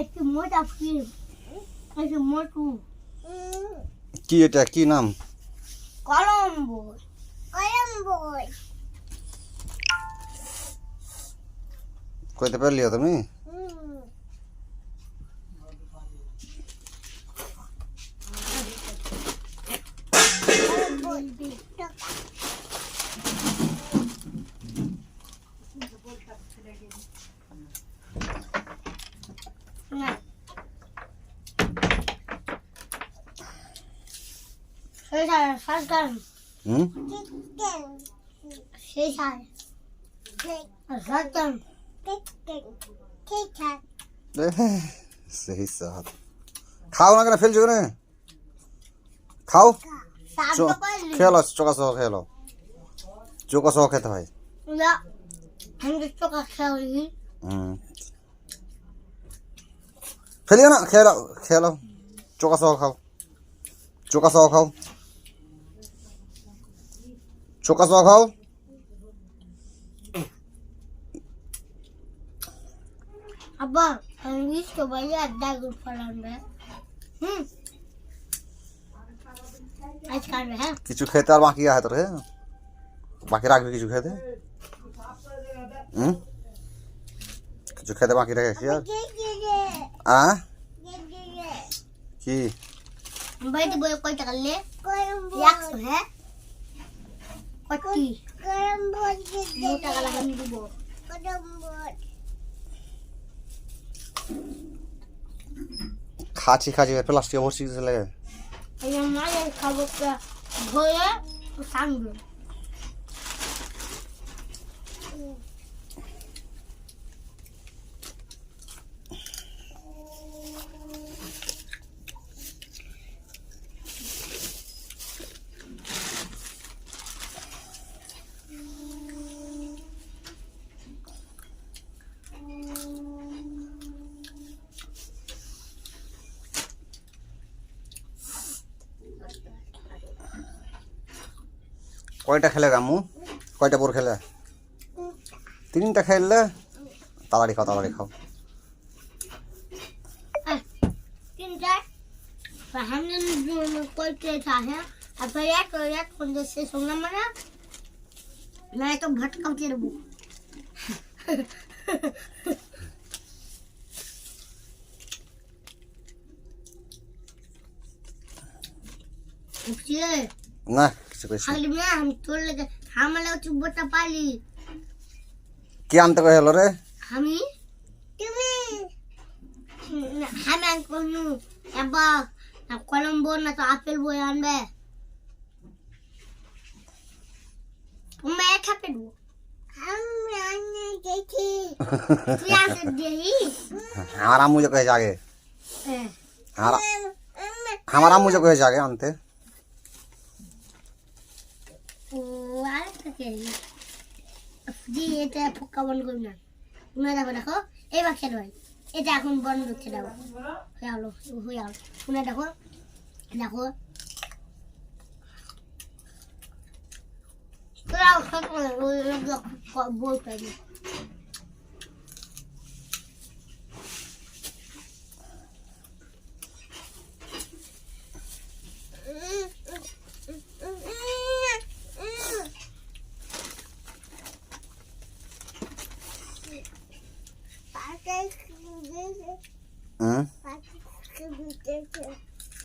একটু মোটা ফিল্ম একটু মোটু। কি এটা? কি নাম? কলম্বো কলম্বো কইতে পারলিও তুমি? না সেই হুম সেই সাথ খাও না কেন ফেলছো কেন? খাও খেলো চোখা সহ খেলো চোখা সহ খেতে হয় না হুম ফেলিও না খেলো খেলো চোখা সহ খাও চোখা সহ খাও চোখা সহ খাও আব্বা আমি সবাই আড্ডা গুড ফলাম রে হুম আজ কাটবে হ্যাঁ কিছু খেতে আর বাকি আছে তোর হ্যাঁ বাকি রাখবি কিছু খেতে হুম কিছু খেতে বাকি রেখেছি আর আ কি বাড়িতে বই কয় টাকা লে একশো হ্যাঁ কটি টাকা লাগানি দিব খাচ্ছি খাচ্ছি প্লাস্টিকে কিছু লাগে এই যে মায়ের কয়টা খেলে রামু কয়টা বোর খেলে তিনটা খেললে তাড়াতাড়ি খাও তাড়াতাড়ি খাও তিনটা সামনে কয়টা আছে আর তো আমি কি আনতে কয়ে হলো রে? আমি? তুমি? আমি কোনো এবার কলম্বো না তো আপেল বই আনবে। তুমি এক হাতে দেবো আমি আনে দেখি তুই আসে দিই আমার আম্মু যে দি এটা ফোকা বন্ধ করি না দেখো দেখো হয় এখন বন্ধ হচ্ছে দেখো হয়ে গেলো হয়ে দেখো হুম